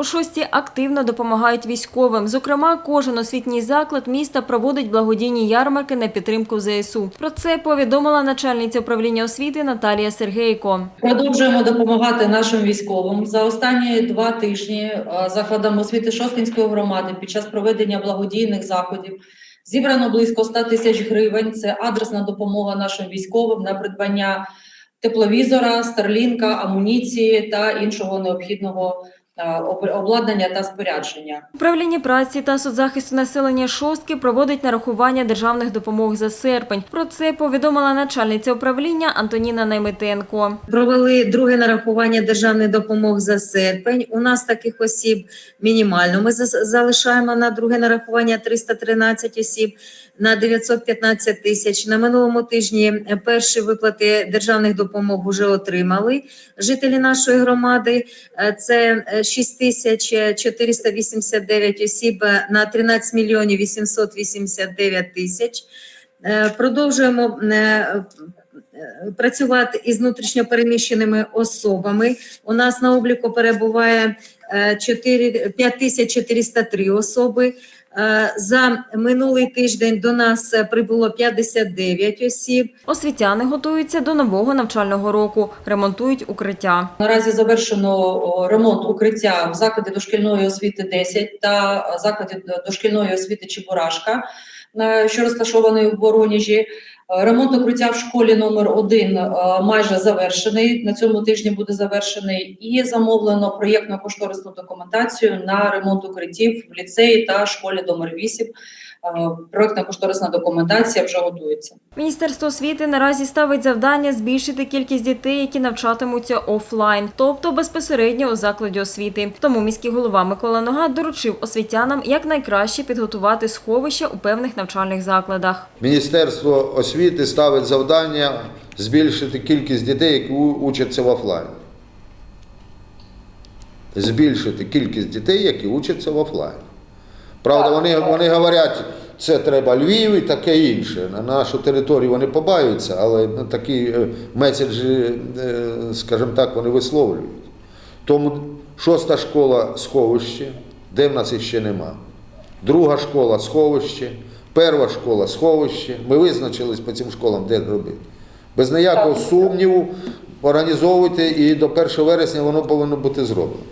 У шості активно допомагають військовим. Зокрема, кожен освітній заклад міста проводить благодійні ярмарки на підтримку ЗСУ. Про це повідомила начальниця управління освіти Наталія Сергейко. Продовжуємо допомагати нашим військовим. За останні два тижні е, закладам освіти Шосткинської громади під час проведення благодійних заходів зібрано близько 100 тисяч гривень. Це адресна допомога нашим військовим на придбання тепловізора, старлінка, амуніції та іншого необхідного об- обладнання та спорядження. Управління праці та соцзахисту населення шостки проводить нарахування державних допомог за серпень. Про це повідомила начальниця управління Антоніна Найметенко. Провели друге нарахування державної допомоги за серпень. У нас таких осіб мінімально. Ми за- залишаємо на друге нарахування 313 осіб на 915 тисяч. На минулому тижні е, перші виплати державних допомог вже отримали жителі нашої громади. Е, Це е, 6 тисяч 489 осіб е, на 13 мільйонів 889 тисяч. Е, Продовжуємо е, працювати із внутрішньопереміщеними особами. У нас на обліку перебуває 4 5403 особи. Е, За минулий тиждень до нас е, прибуло 59 осіб. Освітяни готуються до нового навчального року, ремонтують укриття. Наразі завершено ремонт укриття в закладі дошкільної освіти 10 та закладі дошкільної освіти Чебурашка, е, що розташований в Воронежі. Ремонт укриття в школі номер 1 майже завершений. На цьому тижні буде завершений і замовлено проєктно-кошторисну документацію на ремонт укриттів в ліцеї та школі номер 8. Проєктна кошторисна документація вже готується. Міністерство освіти наразі ставить завдання збільшити кількість дітей, які навчатимуться офлайн, тобто безпосередньо у закладі освіти. Тому міський голова Микола Нога доручив освітянам якнайкраще підготувати сховища у певних навчальних закладах. Міністерство освіти ставить завдання збільшити кількість дітей, які учаться в офлайн. Збільшити кількість дітей, які учаться в офлайн. Правда, вони, вони говорять, це треба Львів і таке інше. На нашу територію вони побаються, але такі е, меседжі, е, скажімо так, вони висловлюють. Тому шоста школа сховище, де в нас іще нема. Друга школа сховище, перша школа сховище. Ми визначились по цим школам, де робити. Без ніякого сумніву організовуйте і до 1 вересня воно повинно бути зроблено.